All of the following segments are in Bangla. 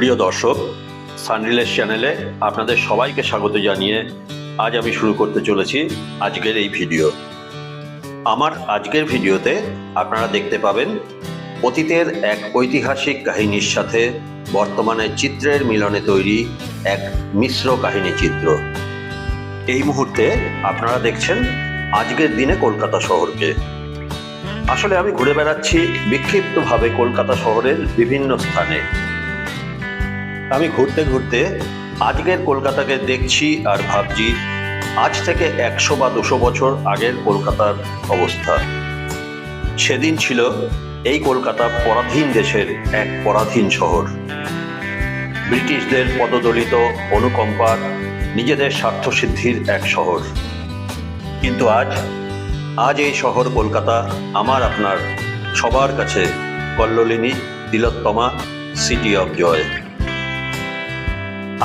প্রিয় দর্শক সানরিলেস চ্যানেলে আপনাদের সবাইকে স্বাগত জানিয়ে আজ আমি শুরু করতে চলেছি আজকের এই ভিডিও। আমার আজকের ভিডিওতে আপনারা দেখতে পাবেন অতীতের এক ঐতিহাসিক কাহিনীর সাথে বর্তমানে চিত্রের মিলনে তৈরি এক মিশ্র কাহিনী চিত্র। এই মুহূর্তে আপনারা দেখছেন আজকের দিনে কলকাতা শহরকে। আসলে আমি ঘুরে বেড়াচ্ছি বিক্ষিপ্তভাবে কলকাতা শহরের বিভিন্ন স্থানে। আমি ঘুরতে ঘুরতে আজকের কলকাতাকে দেখছি আর ভাবছি আজ থেকে একশো বা দুশো বছর আগের কলকাতার অবস্থা। সেদিন ছিল এই কলকাতা পরাধীন দেশের এক পরাধীন শহর। ব্রিটিশদের পদদলিত অনুকম্পার, নিজেদের স্বার্থসিদ্ধির এক শহর। কিন্তু আজ আজ এই শহর কলকাতা আমার আপনার সবার কাছে Kallolini Tilottama city of joy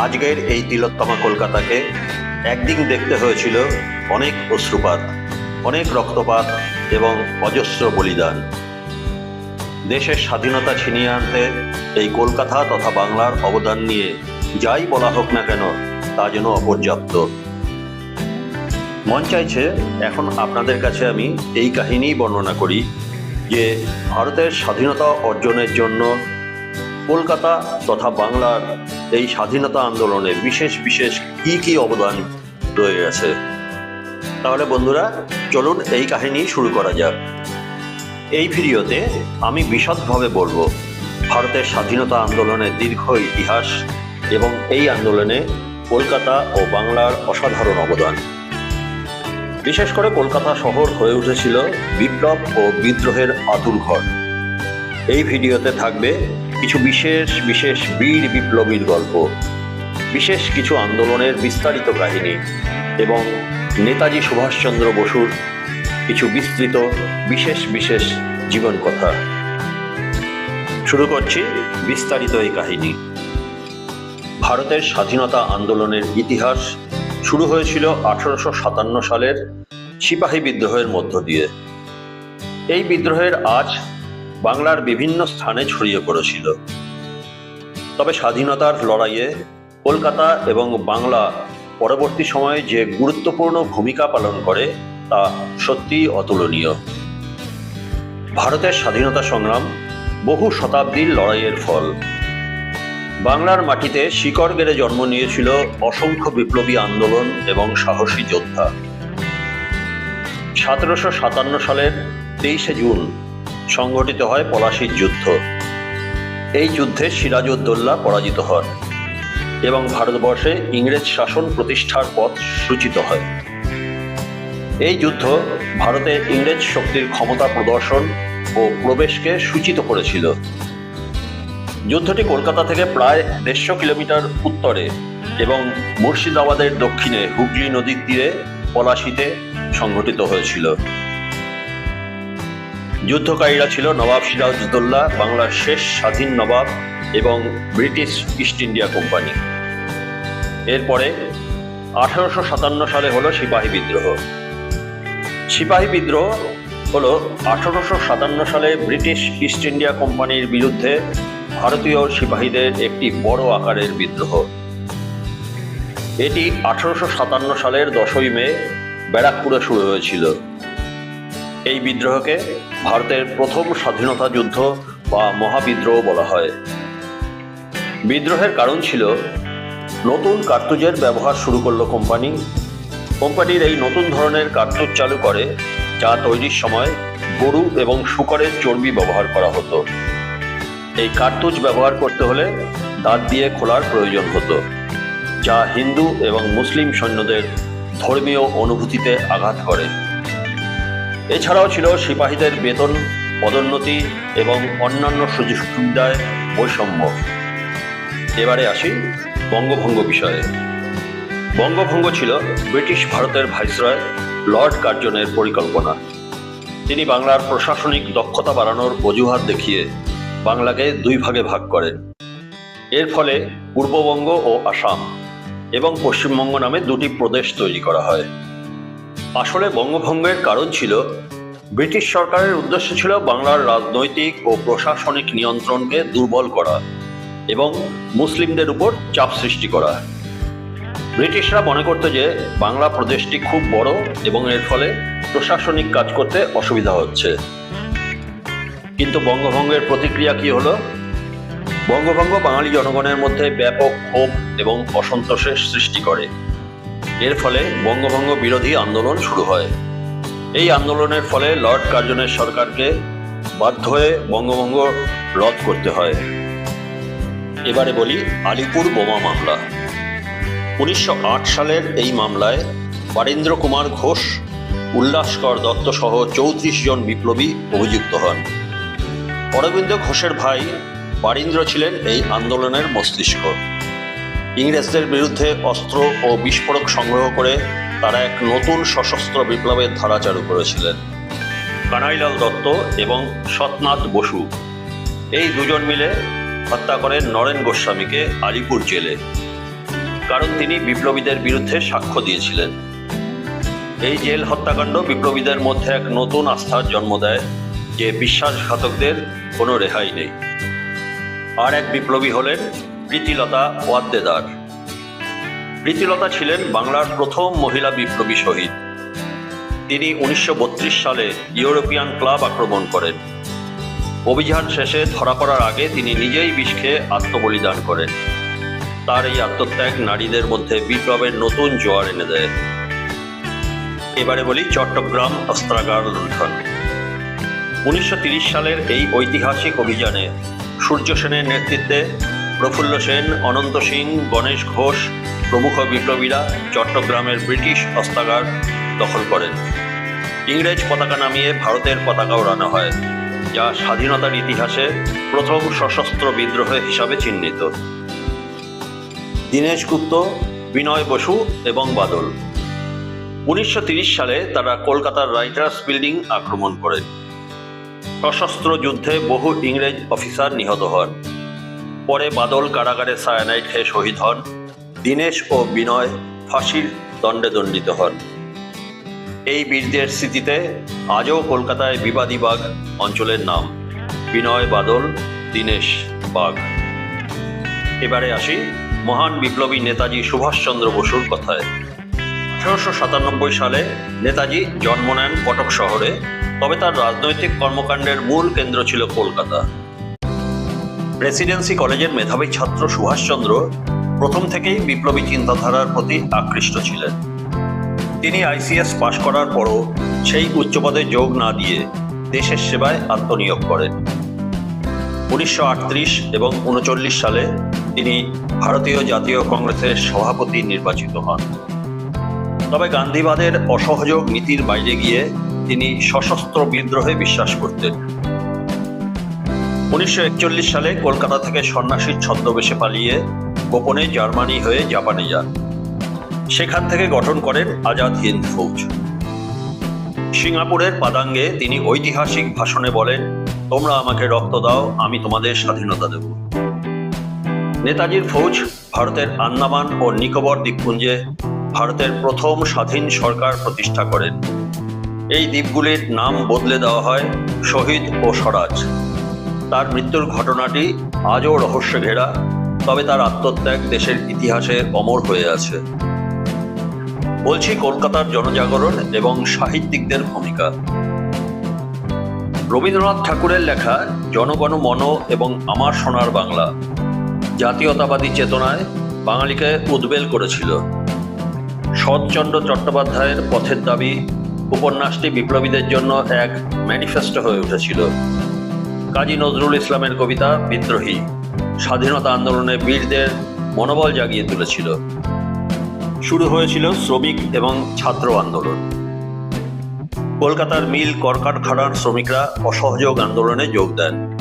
আজকের এই তিলোত্তমা কলকাতাকে একদিন দেখতে হয়েছিল অনেক অশ্রুপাত, অনেক রক্তপাত এবং অজস্র বলিদান। দেশের স্বাধীনতা ছিনিয়ে আনতে এই কলকাতা তথা বাংলার অবদান নিয়ে যাই বলা হোক না কেন, তা যেন অপর্যাপ্ত। মন চাইছে, এখন আপনাদের কাছে আমি এই কাহিনী বর্ণনা করি যে ভারতের স্বাধীনতা অর্জনের জন্য কলকাতা তথা বাংলার এই স্বাধীনতা আন্দোলনে বিশেষ বিশেষ কি কি অবদান রয়ে গেছে? তাহলে বন্ধুরা, চলুন এই কাহিনী শুরু করা যাক। এই ভিডিওতে আমি বিশদভাবে বলব, ভারতের স্বাধীনতা আন্দোলনের দীর্ঘ ইতিহাস এবং এই আন্দোলনে কলকাতা ও বাংলার অসাধারণ অবদান। বিশেষ করে কলকাতা শহর হয়ে উঠেছিল বিপ্লব ও বিদ্রোহের আতুর ঘর। এই ভিডিওতে থাকবে কিছু বিশেষ বিশেষ বীর বিপ্লবীর গল্প, বিশেষ কিছু আন্দোলনের বিস্তারিত কাহিনী এবং নেতাজি সুভাষচন্দ্র বসুর কিছু বিস্তৃত, বিশেষ বিশেষ জীবন কথা। শুরু করছি বিস্তারিত এই কাহিনী। ভারতের স্বাধীনতা আন্দোলনের ইতিহাস শুরু হয়েছিল আঠারোশো সাতান্ন সালের সিপাহী বিদ্রোহের মধ্য দিয়ে। এই বিদ্রোহের আজ বাংলার বিভিন্ন স্থানে ছড়িয়ে পড়েছিল। তবে স্বাধীনতার লড়াইয়ে কলকাতা এবং বাংলা পরবর্তী সময়ে যে গুরুত্বপূর্ণ ভূমিকা পালন করে, তা সত্যিই অতুলনীয়। ভারতের স্বাধীনতা সংগ্রাম বহু শতাব্দীর লড়াইয়ের ফল। বাংলার মাটিতে শিকড় গেড়ে জন্ম নিয়েছিল অসংখ্য বিপ্লবী আন্দোলন এবং সাহসী যোদ্ধা। সতেরোশো সাতান্ন সালের তেইশে জুন সংঘটিত হয় পলাশির যুদ্ধ। এই যুদ্ধে সিরাজউদ্দৌল্লা পরাজিত হন এবং ভারতবর্ষে ইংরেজ শাসন প্রতিষ্ঠার পথ সূচিত হয়। এই যুদ্ধ ভারতে ইংরেজ শক্তির ক্ষমতা প্রদর্শন ও প্রবেশকে সূচিত করেছিল। যুদ্ধটি কলকাতা থেকে প্রায় দেড়শো কিলোমিটার উত্তরে এবং মুর্শিদাবাদের দক্ষিণে হুগলি নদীর তীরে পলাশিতে সংঘটিত হয়েছিল। যুদ্ধকারীরা ছিল নবাব সিরাজউদ্দৌল্লা বাংলার শেষ স্বাধীন নবাব এবং ব্রিটিশ ইস্ট ইন্ডিয়া কোম্পানি। এরপরে আঠারোশো সাতান্ন সালে হলো সিপাহী বিদ্রোহ। সিপাহী বিদ্রোহ হলো আঠারোশো সাতান্ন সালে ব্রিটিশ ইস্ট ইন্ডিয়া কোম্পানির বিরুদ্ধে ভারতীয় সিপাহীদের একটি বড় আকারের বিদ্রোহ। এটি আঠারোশো সাতান্ন সালের দশই মে ব্যারাকপুরে শুরু হয়েছিল। এই বিদ্রোহকে ভারতের প্রথম স্বাধীনতা যুদ্ধ বা মহাবিদ্রোহ বলা হয়। বিদ্রোহের কারণ ছিল, নতুন কার্তুজের ব্যবহার শুরু করল কোম্পানি। কোম্পানির এই নতুন ধরনের কার্তুজ চালু করে, যা তৈরির সময় গরু এবং শুকরের চর্বি ব্যবহার করা হতো। এই কার্তুজ ব্যবহার করতে হলে দাঁত দিয়ে খোলার প্রয়োজন হতো, যা হিন্দু এবং মুসলিম সৈন্যদের ধর্মীয় অনুভূতিতে আঘাত করে। এছাড়াও ছিল সিপাহীদের বেতন, পদোন্নতি এবং অন্যান্য সুযোগ সুবিধায় বৈষম্য। এবারে আসি বঙ্গভঙ্গ বিষয়ে। বঙ্গভঙ্গ ছিল ব্রিটিশ ভারতের ভাইসরয় লর্ড কার্জনের পরিকল্পনা। তিনি বাংলার প্রশাসনিক দক্ষতা বাড়ানোর অজুহাত দেখিয়ে বাংলাকে দুই ভাগে ভাগ করেন। এর ফলে পূর্ববঙ্গ ও আসাম এবং পশ্চিমবঙ্গ নামে দুটি প্রদেশ তৈরি করা হয়। আসলে বঙ্গভঙ্গের কারণ ছিল, ব্রিটিশ সরকারের উদ্দেশ্য ছিল বাংলার রাজনৈতিক ও প্রশাসনিক নিয়ন্ত্রণকে দুর্বল করা এবং মুসলিমদের উপর চাপ সৃষ্টি করা। ব্রিটিশরা মনে করতো যে বাংলা প্রদেশটি খুব বড় এবং এর ফলে প্রশাসনিক কাজ করতে অসুবিধা হচ্ছে। কিন্তু বঙ্গভঙ্গের প্রতিক্রিয়া কি হলো? বঙ্গভঙ্গ বাঙালি জনগণের মধ্যে ব্যাপক ক্ষোভ এবং অসন্তোষের সৃষ্টি করে। এর ফলে বঙ্গভঙ্গ বিরোধী আন্দোলন শুরু হয়। এই আন্দোলনের ফলে লর্ড কার্জনের সরকারকে বাধ্য হয়ে বঙ্গভঙ্গ রদ করতে হয়। এবারে বলি আলিপুর বোমা মামলা। উনিশশো আট সালের এই মামলায় বারীন্দ্র কুমার ঘোষ উল্লাসকর দত্ত সহ চৌত্রিশ জন বিপ্লবী অভিযুক্ত হন। অরবিন্দ ঘোষের ভাই বারীন্দ্র ছিলেন এই আন্দোলনের মস্তিষ্ক। ইংরেজদের বিরুদ্ধে অস্ত্র ও বিস্ফোরক সংগ্রহ করে তারা এক নতুন সশস্ত্র বিপ্লবের ধারা চালু করেছিলেন। কানাইলাল দত্ত এবং সৎনাথ বসু এই দুজন মিলে হত্যা করেন নরেন গোস্বামীকে আলিপুর জেলে, কারণ তিনি বিপ্লবীদের বিরুদ্ধে সাক্ষ্য দিয়েছিলেন। এই জেল হত্যাকাণ্ড বিপ্লবীদের মধ্যে এক নতুন আস্থার জন্ম দেয়, যে বিশ্বাসঘাতকদের কোনো রেহাই নেই। আর এক বিপ্লবী হলেন প্রীতিলতা ওয়াদ্দেদার। প্রীতিলতা ছিলেন বাংলার প্রথম মহিলা বিপ্লবী শহীদ। তিনি উনিশশো বত্রিশ সালে ইউরোপিয়ান ক্লাব আক্রমণ করেন। অভিযান শেষে ধরা পড়ার আগে তিনি নিজেই বিষ খেয়ে আত্মবলিদান করেন। তার এই আত্মত্যাগ নারীদের মধ্যে বিপ্লবের নতুন জোয়ার এনে দেয়। এবারে বলি চট্টগ্রাম অস্ত্রাগার লুণ্ঠন। উনিশশো সালের এই ঐতিহাসিক অভিযানে সূর্য সেনের নেতৃত্বে প্রফুল্ল সেন, অনন্ত সিং, গণেশ ঘোষ, প্রমুখ বিপ্লবীরা চট্টগ্রামের ব্রিটিশ অস্ত্রাগার দখল করেন। ইংরেজ পতাকা নামিয়ে ভারতের পতাকা ওড়ানো হয়, যা স্বাধীনতার ইতিহাসে প্রথম সশস্ত্র বিদ্রোহ হিসাবে চিহ্নিত। দীনেশ গুপ্ত, বিনয় বসু এবং বাদল। উনিশশো সালে তারা কলকাতার রাইটার্স বিল্ডিং আক্রমণ করেন সশস্ত্র যুদ্ধে বহু ইংরেজ অফিসার নিহত হন। পরে বাদল কারাগারে সায়ানাইট খেয়ে শহীদ হন। দীনেশ ও বিনয় ফাঁসির দণ্ডে দণ্ডিত হন। এই বীরদের স্মৃতিতে আজও কলকাতায় বিবাদী বাগ অঞ্চলের নাম। বিনয়, বাদল, দীনেশ বাগ এবারে আসি মহান বিপ্লবী নেতাজি সুভাষচন্দ্র বসুর কথায়। আঠারোশো সাতানব্বই সালে নেতাজি জন্ম নেন কটক শহরে। তবে তার রাজনৈতিক কর্মকাণ্ডের মূল কেন্দ্র ছিল কলকাতা। প্রেসিডেন্সি কলেজের মেধাবী ছাত্র সুভাষচন্দ্র প্রথম থেকেই বিপ্লবী চিন্তাধারার প্রতি আকৃষ্ট ছিলেন। তিনি আইসিএস পাশ করার পরও সেই উচ্চপদে যোগ না দিয়ে দেশের সেবায় আত্মনিয়োগ করেন। উনিশশো আটত্রিশ এবং উনচল্লিশ সালে তিনি ভারতীয় জাতীয় কংগ্রেসের সভাপতি নির্বাচিত হন। তবে গান্ধীবাদের অসহযোগ নীতির বাইরে গিয়ে তিনি সশস্ত্র বিদ্রোহে বিশ্বাস করতেন। উনিশশো একচল্লিশ সালে কলকাতা থেকে সন্ন্যাসীর ছদ্মবেশে পালিয়ে গোপনে জার্মানি হয়ে জাপানে যান। সেখান থেকে গঠন করেন আজাদ হিন্দ ফৌজ। সিঙ্গাপুরের পাদাঙ্গে তিনি ঐতিহাসিক ভাষণে বলেন, তোমরা আমাকে রক্ত দাও, আমি তোমাদের স্বাধীনতা দেব। নেতাজির ফৌজ ভারতের আন্দামান ও নিকোবর দ্বীপপুঞ্জে ভারতের প্রথম স্বাধীন সরকার প্রতিষ্ঠা করেন। এই দ্বীপগুলির নাম বদলে দেওয়া হয় শহীদ ও স্বরাজ। তার মৃত্যুর ঘটনাটি আজও রহস্য ঘেরা, তবে তার আত্মত্যাগ দেশের ইতিহাসে অমর হয়ে আছে। বলছি, কলকাতার জনজাগরণ এবং সাহিত্যিকদের ভূমিকা। রবীন্দ্রনাথ ঠাকুরের লেখা জনগণ মন এবং আমার সোনার বাংলা জাতীয়তাবাদী চেতনায় বাঙালিকে উদ্বেল করেছিল। শরৎচন্দ্র চট্টোপাধ্যায়ের পথের দাবি উপন্যাসটি বিপ্লবীদের জন্য এক ম্যানিফেস্টো হয়ে উঠেছিল। কাজী নজরুল ইসলামের কবিতা বিদ্রোহী। স্বাধীনতা আন্দোলনে বীরদের মনোবল জাগিয়ে তুলেছিল। শুরু হয়েছিল শ্রমিক এবং ছাত্র আন্দোলন। কলকাতার মিল কলকারখানার শ্রমিকরা অসহযোগ আন্দোলনে যোগ দেন।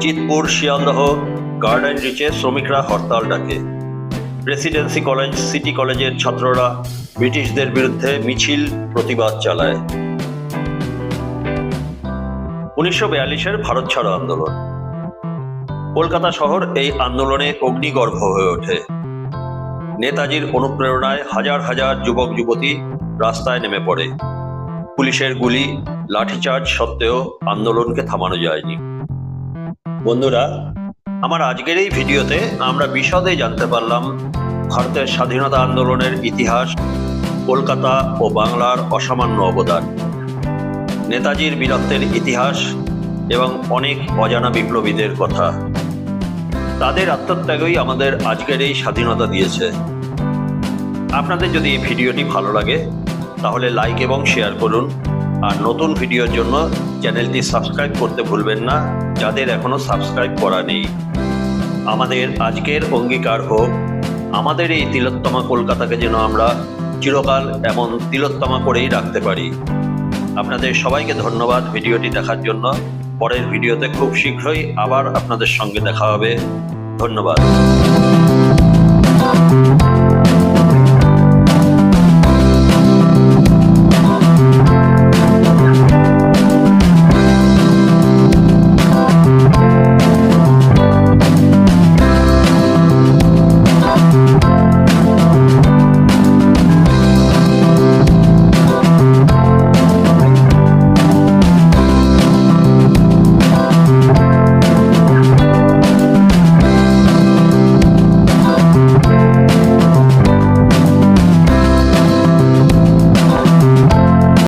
চিতপুর, শিয়ালদহ, গার্ডেন রিচে শ্রমিকরা হরতাল ডাকে। প্রেসিডেন্সি কলেজ, সিটি কলেজের ছাত্ররা ব্রিটিশদের বিরুদ্ধে মিছিল প্রতিবাদ চালায়। উনিশশো বিয়াল্লিশের ভারত ছাড়ো আন্দোলন। কলকাতা শহর এই আন্দোলনে অগ্নিগর্ভ হয়ে ওঠে। নেতাজির অনুপ্রেরণায় হাজার হাজার যুবক যুবতী রাস্তায় নেমে পড়ে। পুলিশের গুলি, লাঠিচার্জ সত্ত্বেও আন্দোলনকে থামানো যায়নি। বন্ধুরা, আমার আজকের এই ভিডিওতে আমরা বিশদে জানতে পারলাম ভারতের স্বাধীনতা আন্দোলনের ইতিহাস, কলকাতা ও বাংলার অসামান্য অবদান। নেতাজির বীরত্বের ইতিহাস এবং অনেক অজানা বিপ্লবীদের কথা। তাদের আত্মত্যাগই আমাদের আজকের এই স্বাধীনতা দিয়েছে। আপনাদের যদি এই ভিডিওটি ভালো লাগে, তাহলে লাইক এবং শেয়ার করুন। আর নতুন ভিডিওর জন্য চ্যানেলটি সাবস্ক্রাইব করতে ভুলবেন না, যাদের এখনও সাবস্ক্রাইব করা নেই। আমাদের আজকের অঙ্গীকার হোক, আমাদের এই তিলোত্তমা কলকাতাকে যেন আমরা চিরকাল এমন তিলোত্তমা করেই রাখতে পারি। আপনাদের সবাইকে ধন্যবাদ ভিডিওটি দেখার জন্য। পরের ভিডিওতে খুব শীঘ্রই আবার আপনাদের সঙ্গে দেখা হবে। ধন্যবাদ।